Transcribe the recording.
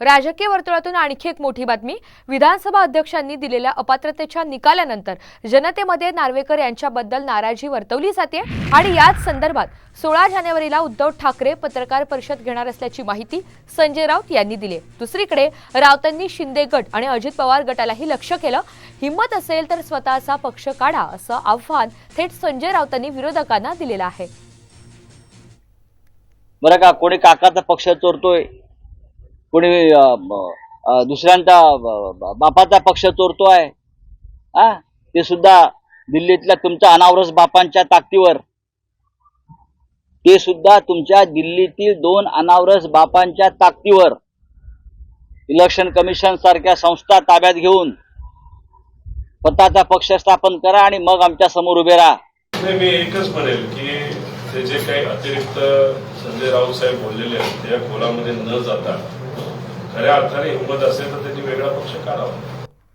राजकीय वर्तुळातून आणखी एक मोठी बातमी. विधानसभा अध्यक्षांनी दिलेल्या अपात्रतेच्या निकालानंतर जनतेमध्ये नार्वेकर यांच्याबद्दल नाराजी वर्तवली जाते आणि याच संदर्भात सोळा जानेवारीला उद्धव ठाकरे पत्रकार परिषद घेणार असल्याची माहिती संजय राऊत यांनी दिली. दुसरीकडे राऊतांनी शिंदे गट आणि अजित पवार गटालाही लक्ष केलं. हिंमत असेल तर स्वतःचा पक्ष काढा असं आव्हान थेट संजय राऊतांनी विरोधकांना दिलेलं आहे. बरं का कोणी काकाचा पक्ष चोरतोय? कोणी दुसऱ्यांचा बापाचा पक्ष चोरतोय हा? ते सुद्धा दिल्लीतल्या तुमच्या अनावरस बापांच्या ताकदीवर. ते सुद्धा तुमच्या दिल्लीतील दोन अनावरस बापांच्या ताकदीवर. इलेक्शन कमिशन सारख्या संस्था ताब्यात घेऊन स्वतःचा पक्ष स्थापन करा आणि मग आमच्यासमोर उभे राहा. मी एकच म्हणेल की ते जे काही अतिरिक्त संजय राऊत साहेब बोललेले आहेत त्या खोलामध्ये न जाता खऱ्या अर्थाने हिंमत असेल तर त्यांनी वेगळा पक्ष काढावा.